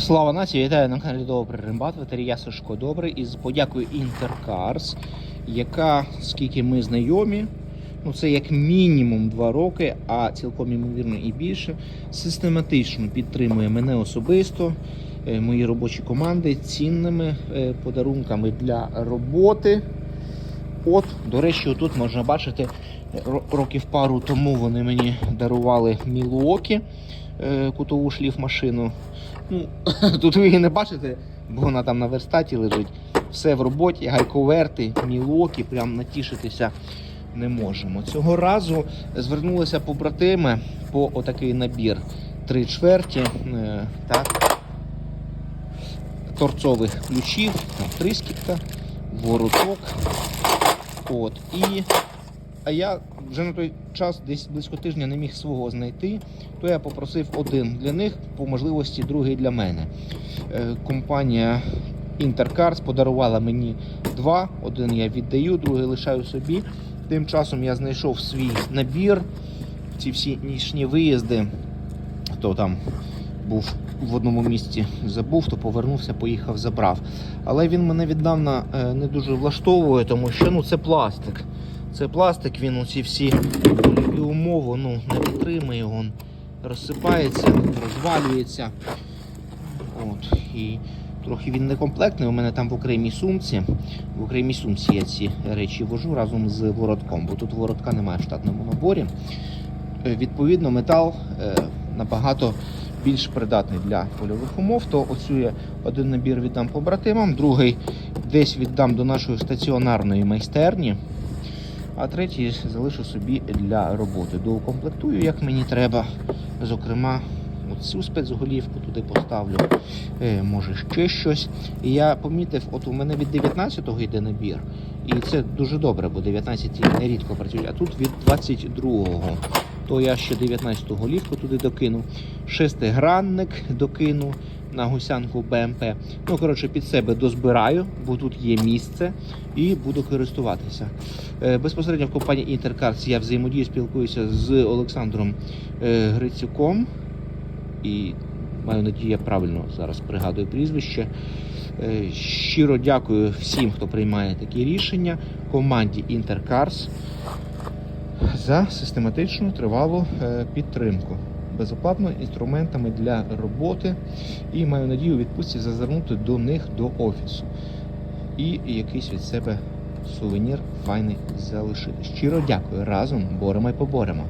Слава нації, вітаю на каналі Добрий Римбат, ветерія Сашко Добрий із подякою Інтеркарс, яка, скільки ми знайомі, ну це як мінімум два роки, а цілком ймовірно і більше, систематично підтримує мене особисто, е, мої робочі команди цінними е, подарунками для роботи. От, до речі, тут можна бачити, років пару тому вони мені дарували Мілуокі, е, кутову шліфмашину. Ну, тут ви її не бачите, бо вона там на верстаті лежить. Все в роботі, гайковерти, мілоки, прям натішитися не можемо. Цього разу звернулися побратими по отакий набір. Три чверті, е, так, торцових ключів, трискітка, вороток. От, і а я вже на той час десь близько тижня не міг свого знайти, то я попросив один для них, по можливості другий для мене. Е, Компанія Intercars подарувала мені два. Один я віддаю, другий лишаю собі. Тим часом я знайшов свій набір. Ці всі нічні виїзди, хто там був в одному місці, забув, то повернувся, поїхав, забрав. Але він мене віддавна е, не дуже влаштовує, тому що ну, це пластик. Це пластик, він оці всі польові умови ну, не підтримує, він розсипається, розвалюється. От, і трохи він некомплектний. У мене там в окремій сумці. В окремій сумці я ці речі вожу разом з воротком, бо тут воротка немає в штатному наборі. Е, Відповідно, метал е, набагато більш придатний для польових умов. То оцю я один набір віддам побратимам, другий десь віддам до нашої стаціонарної майстерні. А третій залишу собі для роботи. Доукомплектую, як мені треба. Зокрема, цю спецголівку туди поставлю. Е, може ще щось. І я помітив, от у мене від 19-го йде набір. І це дуже добре, бо 19 нерідко працюють, а тут від 22-го. То я ще 19-ту голівку туди докину. Шестигранник докину на гусянку БМП. Ну, коротше, під себе дозбираю, бо тут є місце і буду користуватися. Е, Безпосередньо в компанії Intercars я взаємодію спілкуюся з Олександром е, Грицюком. І маю надію, я правильно зараз пригадую прізвище. Е, Щиро дякую всім, хто приймає такі рішення, команді Intercars за систематичну тривалу підтримку. Безоплатно інструментами для роботи і маю надію відпустці зазирнути до них до офісу. І якийсь від себе сувенір файний залишити. Щиро дякую. Разом боремо і поборемо.